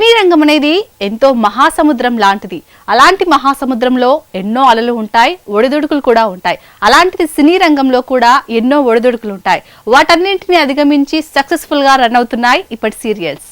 సినీ రంగం అనేది ఎంతో మహాసముద్రం లాంటిది. అలాంటి మహాసముద్రంలో ఎన్నో అలలు ఉంటాయి ఒడిదుడుకులు కూడా ఉంటాయి. అలాంటిది సినీ రంగంలో కూడా ఎన్నో ఒడిదుడుకులు ఉంటాయి. వాటన్నింటిని అధిగమించి సక్సెస్ఫుల్గా రన్ అవుతున్నాయి ఇప్పటి సీరియల్స్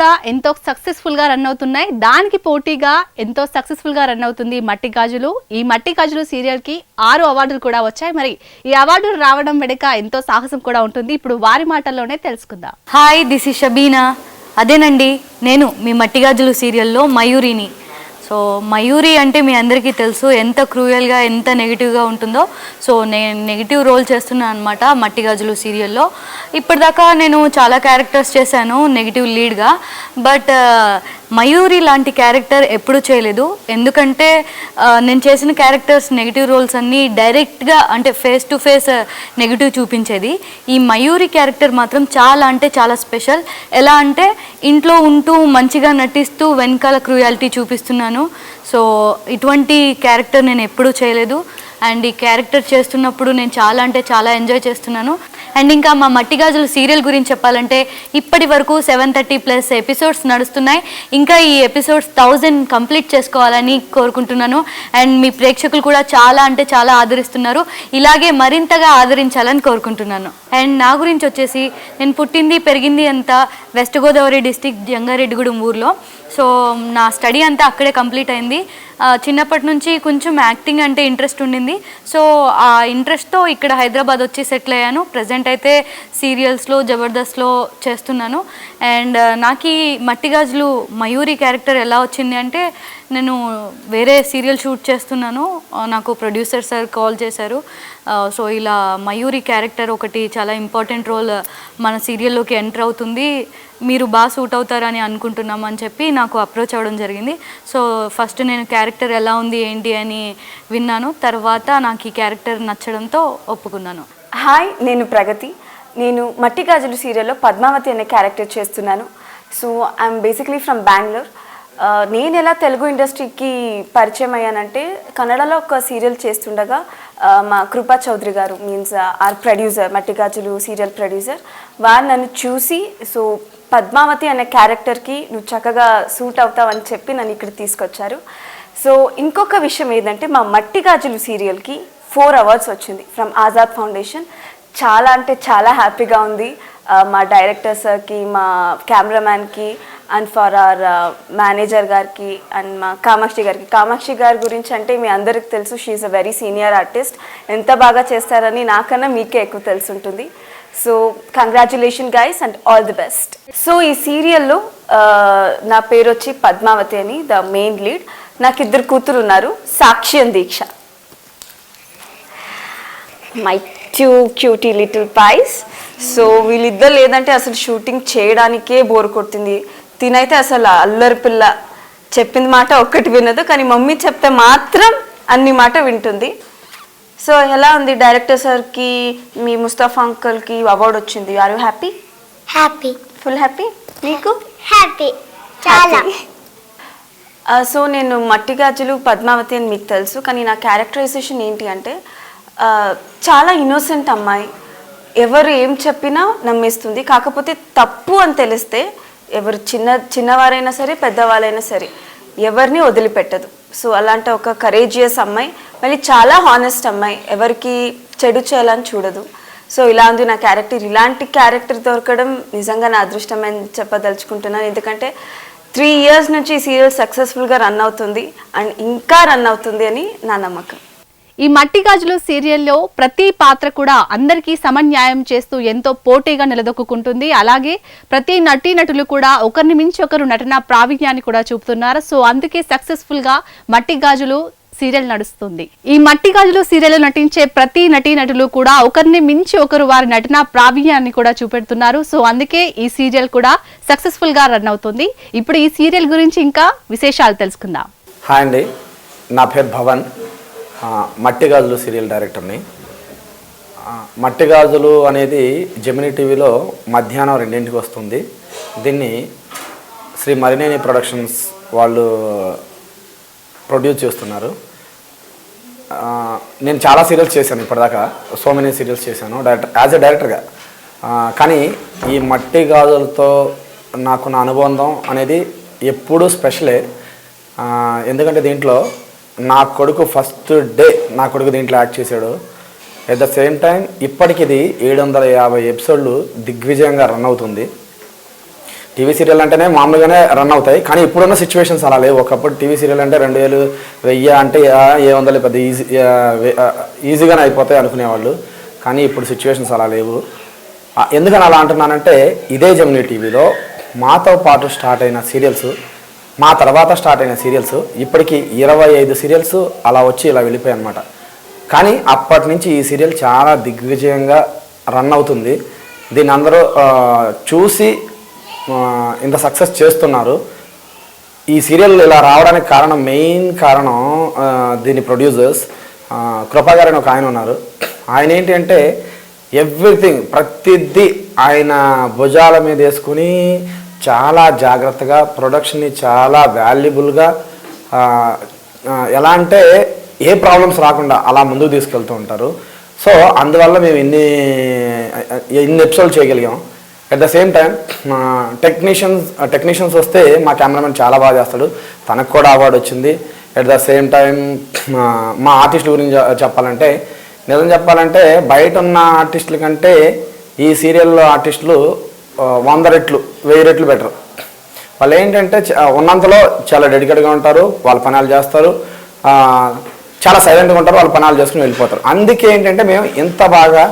కూడా ఎంతో సక్సెస్ఫుల్గా రన్ అవుతున్నాయి. దానికి పోటీగా ఎంతో సక్సెస్ఫుల్గా రన్ అవుతుంది మట్టి గాజులు. ఈ మట్టి గాజులు సీరియల్కి ఆరు అవార్డులు కూడా వచ్చాయి. మరి ఈ అవార్డులు రావడం వెనుక ఎంతో సాహసం కూడా ఉంటుంది. ఇప్పుడు వారి మాటల్లోనే తెలుసుకుందాం. హాయ్ దిస్ ఇస్ షబీనా అదేనండి నేను మీ మట్టి గాజులు సీరియల్లో మయూరిని. సో మయూరి అంటే మీ అందరికీ తెలుసు ఎంత క్రూయల్గా ఎంత నెగిటివ్గా ఉంటుందో. సో నేను నెగిటివ్ రోల్ చేస్తున్నాను అనమాట మట్టి గజులు సీరియల్లో. ఇప్పటిదాకా నేను చాలా క్యారెక్టర్స్ చేశాను నెగిటివ్ లీడ్గా. బట్ మయూరి లాంటి క్యారెక్టర్ ఎప్పుడూ చేయలేదు. ఎందుకంటే నేను చేసిన క్యారెక్టర్స్ నెగిటివ్ రోల్స్ అన్నీ డైరెక్ట్గా అంటే ఫేస్ టు ఫేస్ నెగిటివ్ చూపించేది. ఈ మయూరి క్యారెక్టర్ మాత్రం చాలా అంటే చాలా స్పెషల్. ఎలా అంటే ఇంట్లో ఉంటూ మంచిగా నటిస్తూ వెనకాల క్రూయాలిటీ చూపిస్తున్నాను. సో ఇటువంటి క్యారెక్టర్ నేను ఎప్పుడూ చేయలేదు. అండ్ ఈ క్యారెక్టర్ చేస్తున్నప్పుడు నేను చాలా అంటే చాలా ఎంజాయ్ చేస్తున్నాను. అండ్ ఇంకా మా మట్టి గాజులు సీరియల్ గురించి చెప్పాలంటే ఇప్పటి వరకు సెవెన్ థర్టీ ప్లస్ ఎపిసోడ్స్ నడుస్తున్నాయి. ఇంకా ఈ ఎపిసోడ్స్ థౌజండ్ కంప్లీట్ చేసుకోవాలని కోరుకుంటున్నాను. అండ్ మీ ప్రేక్షకులు కూడా చాలా అంటే చాలా ఆదరిస్తున్నారు. ఇలాగే మరింతగా ఆదరించాలని కోరుకుంటున్నాను. అండ్ నా గురించి వచ్చేసి నేను పుట్టింది పెరిగింది అంతా వెస్ట్ గోదావరి డిస్టిక్ జంగారెడ్డిగూడెం ఊర్లో. సో నా స్టడీ అంతా అక్కడే కంప్లీట్ అయింది. చిన్నప్పటి నుంచి కొంచెం యాక్టింగ్ అంటే ఇంట్రెస్ట్ ఉండింది. సో ఆ ఇంట్రెస్ట్తో ఇక్కడ హైదరాబాద్ వచ్చి సెటిల్ అయ్యాను. ప్రజెంట్ అయితే సీరియల్స్లో జబర్దస్త్లో చేస్తున్నాను. అండ్ నాకు ఈ మట్టి గాజులు మయూరి క్యారెక్టర్ ఎలా వచ్చింది అంటే నేను వేరే సీరియల్ షూట్ చేస్తున్నాను. నాకు ప్రొడ్యూసర్ సార్ కాల్ చేశారు. సో ఇలా మయూరి క్యారెక్టర్ ఒకటి చాలా ఇంపార్టెంట్ రోల్ మన సీరియల్లోకి ఎంటర్ అవుతుంది. మీరు బాగా సూట్ అవుతారని అనుకుంటున్నాం అని చెప్పి నాకు అప్రోచ్ అవ్వడం జరిగింది. సో ఫస్ట్ నేను క్యారెక్టర్ ఎలా ఉంది ఏంటి అని విన్నాను. తర్వాత నాకు ఈ క్యారెక్టర్ నచ్చడంతో ఒప్పుకున్నాను. హాయ్ నేను ప్రగతి. నేను మట్టి గాజులు సీరియల్లో పద్మావతి అనే క్యారెక్టర్ చేస్తున్నాను. So I'm basically from Bengaluru. నేను ఎలా తెలుగు ఇండస్ట్రీకి పరిచయం అయ్యానంటే కన్నడలో ఒక సీరియల్ చేస్తుండగా మా Krupa Chowdary garu means our producer మట్టి గాజులు సీరియల్ ప్రొడ్యూసర్ వారు నన్ను చూసి సో పద్మావతి అనే క్యారెక్టర్కి నువ్వు చక్కగా సూట్ అవుతావని చెప్పి నన్ను ఇక్కడ తీసుకొచ్చారు. సో ఇంకొక విషయం ఏంటంటే మా మట్టి గాజులు సీరియల్కి ఫోర్ అవార్డ్స్ వచ్చింది ఫ్రమ్ ఆజాద్ ఫౌండేషన్. చాలా అంటే చాలా హ్యాపీగా ఉంది. మా డైరెక్టర్ సార్కి మా కెమెరామ్యాన్కి అండ్ ఫర్ అవర్ మేనేజర్ గారికి అండ్ మా కామాక్షి గారికి. కామాక్షి గారి గురించి అంటే మీ అందరికి తెలుసు she a very senior artist ఎంత బాగా చేస్తారని నాకన్నా మీకే ఎక్కువ తెలుసుంటుంది. So congratulation guys and all the best so ఈ సీరియల్లో నా పేరు వచ్చి పద్మావతి అని ద మెయిన్ లీడ్ నాకు ఇద్దరు కూతురు ఉన్నారు Sakshi and Deeksha. My cu cutie little pies so వీళ్ళిద్దరు లేదంటే అసలు షూటింగ్ చేయడానికే బోర్ కొడుతుంది. తినైతే అసలు అల్లరి పిల్ల చెప్పింది మాట ఒక్కటి వినదు కానీ మమ్మీ చెప్తే మాత్రం అన్ని మాట వింటుంది. సో ఎలా ఉంది డైరెక్టర్ సార్కి మీ ముస్తఫా అంకల్కి అవార్డు వచ్చింది? Are you happy happy full happy నీకు? హ్యాపీ చాలా. సో నేను మట్టి గాజులు పద్మావతి అని మీకు తెలుసు కానీ నా క్యారెక్టరైజేషన్ ఏంటి అంటే చాలా ఇన్నోసెంట్ అమ్మాయి. ఎవరు ఏం చెప్పినా నమ్మేస్తుంది. కాకపోతే తప్పు అని తెలిస్తే ఎవరు చిన్న చిన్నవారైనా సరే పెద్దవాళ్ళైనా సరే ఎవరిని వదిలిపెట్టదు. సో అలాంటి ఒక కరేజియస్ అమ్మాయి మళ్ళీ చాలా హానెస్ట్ అమ్మాయి ఎవరికి చెడు చేయాలని చూడదు. సో ఇలా ఉంది నా క్యారెక్టర్ ఇలాంటి క్యారెక్టర్ దొరకడం నిజంగా నా అదృష్టం అని చెప్పదలుచుకుంటున్నాను. ఎందుకంటే త్రీ ఇయర్స్ నుంచి ఈ సీరియల్ సక్సెస్ఫుల్గా రన్ అవుతుంది. అండ్ ఇంకా రన్ అవుతుంది అని నా నమ్మకం. ఈ మట్టి గాజులు సీరియల్లో ప్రతి పాత్ర కూడా అందరికీ సమన్యాయం చేస్తూ ఎంతో పోటీగా నిలదొక్కుంటుంది అలాగే ప్రతి నటీనటులు కూడా ఒకరిని మించి ఒకరు నటన ప్రావీణ్యాన్ని కూడా చూపుతున్నారు. సో అందుకే సక్సెస్ఫుల్గా మట్టి గాజులు సీరియల్ నడుస్తుంది. ఈ మట్టి గాజులు సీరియల్ నటించే ప్రతి నటీ నటులు కూడా ఒకరిని మించి ఒకరు వారి నటన ప్రావీణ్యాన్ని కూడా చూపెడుతున్నారు. సో అందుకే ఈ సీరియల్ కూడా సక్సెస్ఫుల్గా రన్ అవుతుంది. ఇప్పుడు ఈ సీరియల్ గురించి ఇంకా విశేషాలు తెలుసుకుందాం. హాయ్ అండి. నా పేరు భవన్. మట్టి గాజులు సీరియల్ డైరెక్టర్ని ఆ, మట్టి గాజులు అనేది జమినీ టీవీలో మధ్యాహ్నం రెండింటికి వస్తుంది. దీన్ని శ్రీ మరినేని ప్రొడక్షన్స్ వాళ్ళు ప్రొడ్యూస్ చేస్తున్నారు. నేను చాలా సీరియల్స్ చేశాను ఇప్పటిదాకా. సో మెనీ సీరియల్స్ చేశాను. డైరెక్టర్ యాజ్ ఎ డైరెక్టర్గా. కానీ ఈ మట్టి గాజులతో నాకు నా అనుబంధం అనేది ఎప్పుడూ స్పెషలే. ఎందుకంటే దీంట్లో నా కొడుకు ఫస్ట్ డే నా కొడుకు దీంట్లో యాడ్ చేశాడు. ఎట్ ద సేమ్ టైం ఇప్పటికిది ఏడు వందల యాభై ఎపిసోడ్లు దిగ్విజయంగా రన్ అవుతుంది. టీవీ సీరియల్ అంటేనే మామూలుగానే రన్ అవుతాయి కానీ ఇప్పుడున్న సిచ్యువేషన్స్ అలా లేవు. ఒకప్పుడు టీవీ సీరియల్ అంటే రెండు వేలు వెయ్యి అంటే ఏ వందలు పెద్ద ఈజీ ఈజీగానే అయిపోతాయి అనుకునేవాళ్ళు. కానీ ఇప్పుడు సిచ్యువేషన్స్ అలా లేవు. ఎందుకని అలా అంటున్నానంటే ఇదే జమినీ టీవీలో మాతో పాటు స్టార్ట్ అయిన సీరియల్స్ మా తర్వాత స్టార్ట్ అయిన సీరియల్స్ ఇప్పటికి ఇరవై ఐదు సీరియల్స్ అలా వచ్చి ఇలా వెళ్ళిపోయాయి అనమాట కానీ అప్పటి నుంచి ఈ సీరియల్ చాలా దిగ్విజయంగా రన్ అవుతుంది. దీన్ని అందరూ చూసి ఇంత సక్సెస్ చేస్తున్నారు. ఈ సీరియల్ ఇలా రావడానికి కారణం మెయిన్ కారణం దీని ప్రొడ్యూసర్స్ కృపాగారు అని ఒక ఆయన ఉన్నారు. ఆయన ఏంటి అంటే ఎవ్రీథింగ్ ప్రతిదీ ఆయన భుజాల మీద వేసుకుని చాలా జాగ్రత్తగా ప్రొడక్షన్ని చాలా వాల్యుబుల్గా ఎలా అంటే ఏ ప్రాబ్లమ్స్ రాకుండా అలా ముందుకు తీసుకెళ్తూ ఉంటారు. సో అందువల్ల మేము ఇన్ని ఇన్ని ఎపిసోడ్ చేయగలిగాం. At the same time technicians technicians వస్తే మా కెమెరామెన్ చాలా బాగా చేస్తాడు. తనకు కూడా అవార్డు వచ్చింది. అట్ ద సేమ్ టైం మా ఆర్టిస్టుల గురించి చెప్పాలంటే నిజం చెప్పాలంటే బయట ఉన్న ఆర్టిస్టుల కంటే ఈ సీరియల్లో ఆర్టిస్టులు వంద రెట్లు వెయ్యి రెట్లు బెటర్ వాళ్ళు ఏంటంటే చ- ఉన్నంతలో చాలా డెడికేట్గా ఉంటారు వాళ్ళ పనాలు చేస్తారు చాలా సైలెంట్గా ఉంటారు వాళ్ళ పనాలు చేసుకుని వెళ్ళిపోతారు. అందుకే ఏంటంటే మేము ఇంత బాగా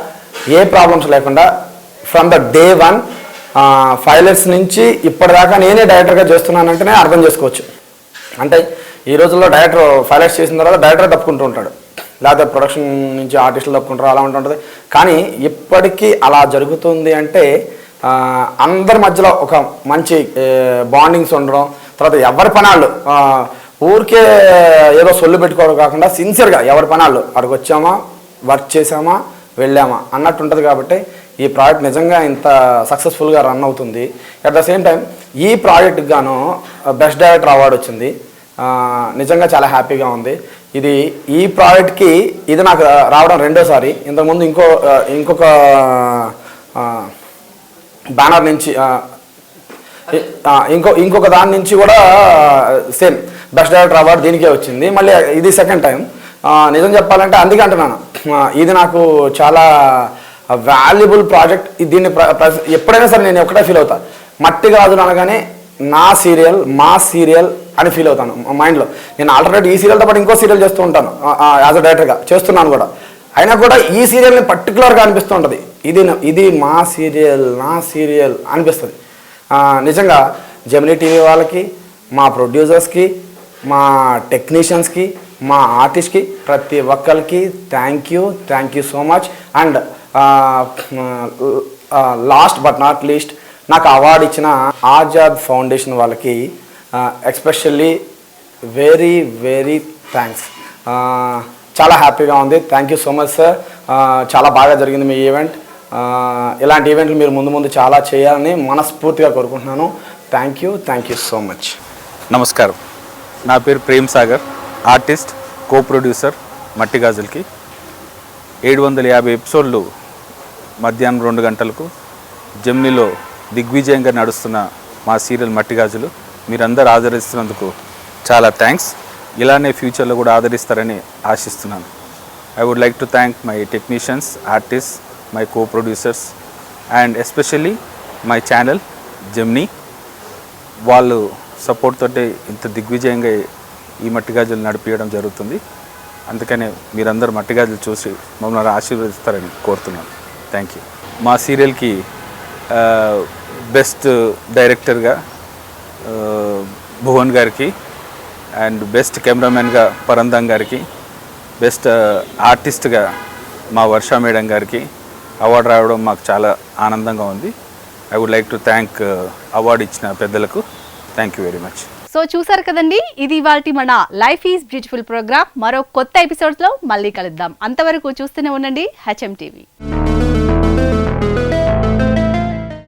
ఏ ప్రాబ్లమ్స్ లేకుండా ఫ్రమ్ ద డే వన్ ఫైలర్స్ నుంచి ఇప్పటిదాకా నేనే డైరెక్టర్గా చేస్తున్నానంటేనే అర్థం చేసుకోవచ్చు. అంటే ఈ రోజుల్లో డైరెక్టర్ ఫైలర్స్ చేసిన తర్వాత డైరెక్టర్ తప్పుకుంటూ ఉంటాడు. లేకపోతే ప్రొడక్షన్ నుంచి ఆర్టిస్టులు తప్పుకుంటారు అలా ఉంటుంటుంది. కానీ ఇప్పటికీ అలా జరుగుతుంది అంటే అందరి మధ్యలో ఒక మంచి బాండింగ్స్ ఉండడం తర్వాత ఎవరి పనాళ్ళు ఊరికే ఏదో సొల్లు పెట్టుకోవడం కాకుండా సిన్సియర్గా ఎవరి పనాళ్ళు అక్కడికి వచ్చామా వర్క్ చేసామా వెళ్ళామా అన్నట్టు ఉంటుంది కాబట్టి ఈ ప్రాజెక్ట్ నిజంగా ఇంత సక్సెస్ఫుల్గా రన్ అవుతుంది. అట్ ద సేమ్ టైం ఈ ప్రాజెక్ట్కి గాను బెస్ట్ డైరెక్టర్ అవార్డు వచ్చింది. నిజంగా చాలా హ్యాపీగా ఉంది. ఇది ఈ ప్రాజెక్ట్కి ఇది నాకు రావడం రెండోసారి. ఇంతకుముందు ఇంకో ఇంకొక బ్యానర్ నుంచి ఇంకో ఇంకొక దాని నుంచి కూడా సేమ్ బెస్ట్ డైరెక్టర్ అవార్డు దీనికే వచ్చింది. మళ్ళీ ఇది సెకండ్ టైం. నిజం చెప్పాలంటే అందుకే అంటున్నాను. ఇది నాకు చాలా వాల్యుబుల్ ప్రాజెక్ట్. దీన్ని ఎప్పుడైనా సరే నేను ఒకటే ఫీల్ అవుతా. మట్టి కాదు అనగానే నా సీరియల్ మా సీరియల్ అని ఫీల్ అవుతాను మైండ్లో. నేను ఆల్టర్నేట్ ఈ సీరియల్తో పాటు ఇంకో సీరియల్ చేస్తూ ఉంటాను యాజ్ అ డైరెక్టర్గా. చేస్తున్నాను కూడా. అయినా కూడా ఈ సీరియల్ని పర్టికులర్గా అనిపిస్తుంటుంది ఇది ఇది మా సీరియల్ నా సీరియల్ అనిపిస్తుంది. నిజంగా జమినీ టీవీ వాళ్ళకి మా ప్రొడ్యూసర్స్కి మా టెక్నీషియన్స్కి మా ఆర్టిస్ట్కి ప్రతి ఒక్కరికి thank you thank you so much and last but not least నాకు అవార్డు ఇచ్చిన ఆజాద్ ఫౌండేషన్ వాళ్ళకి ఎక్స్పెషల్లీ వెరీ వెరీ థ్యాంక్స్ చాలా హ్యాపీగా ఉంది. Thank you so much sir చాలా బాగా జరిగింది మీ ఈవెంట్ ఇలాంటి ఈవెంట్లు మీరు ముందు ముందు చాలా చేయాలని మనస్ఫూర్తిగా కోరుకుంటున్నాను. Thank you thank you so much నమస్కారం. నా పేరు Prem Sagar artist co producer Matti గాజులకి. ఏడు వందల యాభై ఎపిసోడ్లు మధ్యాహ్నం రెండు గంటలకు జమ్నీలో దిగ్విజయంగా నడుస్తున్న మా సీరియల్ మట్టి గాజులు. మీరందరూ ఆదరిస్తున్నందుకు చాలా థ్యాంక్స్ ఇలానే ఫ్యూచర్లో కూడా ఆదరిస్తారని ఆశిస్తున్నాను. I would like to thank my technicians artist my co producers and especially my channel Gemini వాళ్ళు సపోర్ట్ తోటి ఇంత దిగ్విజయంగా ఈ మట్టి గాజులు నడిపించడం జరుగుతుంది. అందుకనే మీరందరూ మట్టి గాజులు చూసి మమ్మల్ని ఆశీర్వదిస్తారని కోరుతున్నాను. థ్యాంక్ యూ మా సీరియల్కి uh, బెస్ట్ డైరెక్టర్గా uh, భువన్ గారికి అండ్ బెస్ట్ కెమెరామెన్గా పరందం గారికి బెస్ట్ ఆర్టిస్ట్గా మా వర్ష మేడం గారికి అవార్డు రావడం మాకు చాలా ఆనందంగా ఉంది. I would like to thank award ఇచ్చిన పెద్దలకు. Thank you very much. So చూసారు కదండి ఇది ఇవాల్టి మన లైఫ్ ఈజ్ బ్యూటిఫుల్ ప్రోగ్రామ్ మరో కొత్త ఎపిసోడ్స్లో మళ్ళీ కలుద్దాం. అంతవరకు చూస్తూనే ఉండండి హెచ్ఎం టీవీ